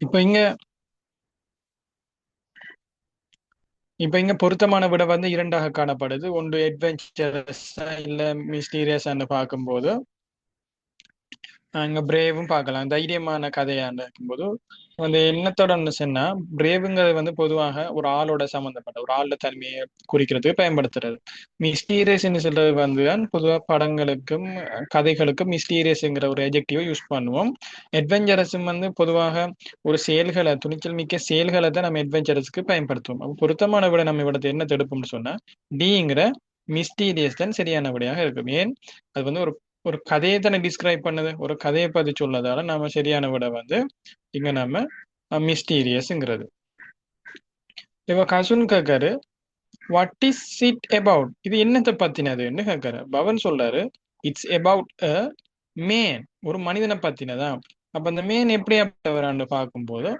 இப்ப இங்க இப்ப இங்க பொருத்தமான விட வந்து இரண்டாக காணப்படுது. ஒன்று அட்வென்ச்சரஸ் இல்ல மிஸ்டீரியஸ் பார்க்கும்போது அங்க பிரேவும் பார்க்கலாம். தைரியமான கதையாண்டு இருக்கும்போது வந்து என்னத்தோட சொன்னா பிரேவுங்கிறது வந்து பொதுவாக ஒரு ஆளோட சம்பந்தப்பட்ட ஒரு ஆளோட தன்மையை குறிக்கிறதுக்கு பயன்படுத்துறது. மிஸ்டீரியஸ்ன்னு சொல்றது வந்து தான் பொதுவாக படங்களுக்கும் கதைகளுக்கும் மிஸ்டீரியஸ்ங்கிற ஒரு எஜெக்டிவை யூஸ் பண்ணுவோம். அட்வென்ச்சரஸும் வந்து பொதுவாக ஒரு செயல்களை துணிச்சல் மிக்க செயல்களை தான் நம்ம அட்வென்ச்சரஸ்க்கு பயன்படுத்துவோம். அப்போ பொருத்தமான விட நம்ம இவிடத்தை என்ன தடுப்போம்னு சொன்னா டிங்கிற மிஸ்டீரியஸ் தான் சரியான விடையாக இருக்கும். ஏன்? அது வந்து ஒரு ஒரு கதையை தானே டிஸ்கிரைப் பண்ணுது? ஒரு கதையை பத்தி சொல்லதால நம்ம சரியான விட வந்து இங்க நம்ம மிஸ்டீரியஸ்ங்கிறது இப்ப கசுன் கேட்காரு வாட் இஸ் இட் அபவுட் இது என்னத்தை பத்தினதுன்னு கேட்காரு பவன் சொல்றாரு இட்ஸ் அபவுட் அ மேன் ஒரு மனிதனை பத்தினதா? அப்ப அந்த மேன் எப்படி வரான்னு பார்க்கும்போது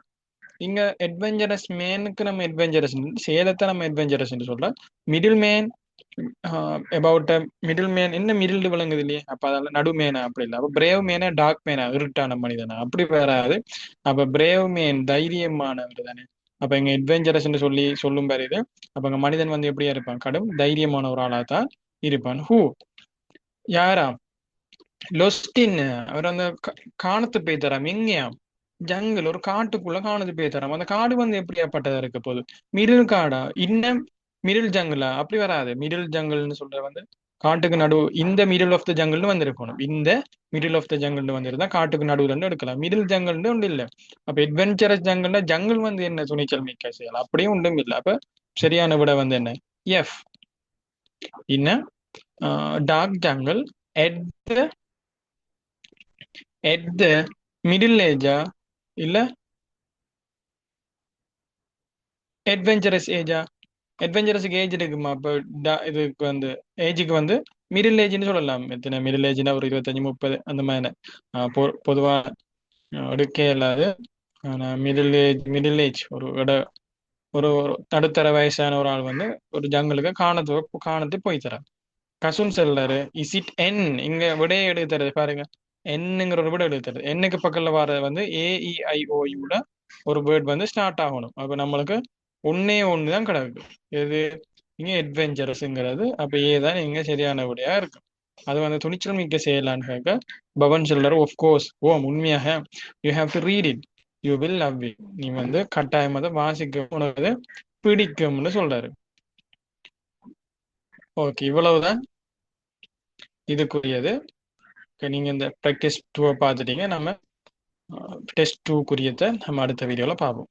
இங்க அட்வென்ச்சரஸ் மேனுக்கு நம்ம அட்வென்ச்சரஸ் சேலத்தை நம்ம அட்வென்ச்சரஸ் சொல்றோம். Middle man about middle man என்ன மிடில்டு விளங்குது இல்லையே அப்ப அதால நடு மேனா அப்படி இல்லை அப்ப பிரேவ் மேனா டாக் மேனா இருட்டான மனிதனா அப்படி வராது அப்ப பிரேவ் மேன் தைரியமானவர் தானே அப்ப எங்க அட்வென்ச்சரஸ் சொல்லி சொல்லும் பாரு இது அப்ப எங்க மனிதன் வந்து எப்படியா இருப்பான் கடும் தைரியமான ஒரு ஆளா தான் இருப்பான் ஹூ யாரா லொஸ்டின் அவர் அந்த காணத்து போய் தராம் எங்கேயாம் ஜங்கல் ஒரு காட்டுக்குள்ள காணத்து போய் தராம் அந்த காடு வந்து எப்படியாப்பட்டதா இருக்க போகுது மிடில் காடா இன்னும் மிடில் ஜங்கிளா அப்படி வராது. மிடில் ஜங்கிள்னு சொல்ற வந்து காட்டுக்கு நடுவு இந்த மிடில் ஆஃப் த ஜங்கிள்னு வந்திருக்கணும். இந்த மிடில் ஆஃப் த ஜங்கிள்னு வந்திருந்தா காட்டுக்கு நடுவுல இருந்து எடுக்கலாம். மிடில் ஜங்கிள்னு ஒன்று இல்லை. அப்ப அட்வென்ச்சரஸ் ஜங்கிள்னா ஜங்கிள் வந்து என்ன துணிச்சல் மிக்க செயல்? அப்படியும் ஒன்றும் இல்லை. அப்ப சரியான விட வந்து என்ன? எஃப் என்ன? Dark jungle at the at the middle ஏஜா இல்ல அட்வென்ச்சரஸ் ஏஜா அட்வென்ச்சரஸுக்கு ஏஜ் இருக்குமா? இப்போ இதுக்கு வந்து ஏஜுக்கு வந்து மிடில் ஏஜ்னு சொல்லலாம். எத்தனை மிடில் ஏஜ்னா ஒரு இருபத்தஞ்சு முப்பது அந்த மாதிரி. பொதுவாக எடுக்கே இல்லாது ஆனால் மிடில் ஏஜ் மிடில் ஏஜ் ஒரு இட ஒரு நடுத்தர வயசான ஒரு ஆள் வந்து ஒரு ஜங்கலுக்கு காணத்து காணத்து போய் தர கசுன் செல்லாரு இஸ் இட் என் இங்க விடையை எடுத்து தருது பாருங்க. என்னங்கிற ஒரு விட எடுத்து தருது. என்னுக்கு பக்கத்தில் வர வந்து ஏஇஐஓயோட ஒரு வேர்ட் வந்து ஸ்டார்ட் ஆகணும். அப்போ நம்மளுக்கு ஒன்னே ஒன்று தான் கிடக்கு. எது? நீங்க அட்வென்ச்சரஸ்ங்கிறது அப்போ ஏதான் இங்க சரியான விடையா இருக்கு அது வந்து துணிச்சல் மிக்க செய்யலான்னு கேட்க பவன் சொல்றாரு கோர்ஸ் ஓ உண்மையாக. You have to read it you will love it நீ வந்து கட்டாயம் அதை வாசிக்க உனக்கு பிடிக்கும்னு சொல்றாரு. ஓகே இவ்வளவுதான். இதுக்குரியது. நீங்க இந்த ப்ராக்டிஸ் டூவை பார்த்துட்டீங்க. நம்ம டெஸ்ட் டூக்குரியத்தை நம்ம அடுத்த வீடியோவில் பார்ப்போம்.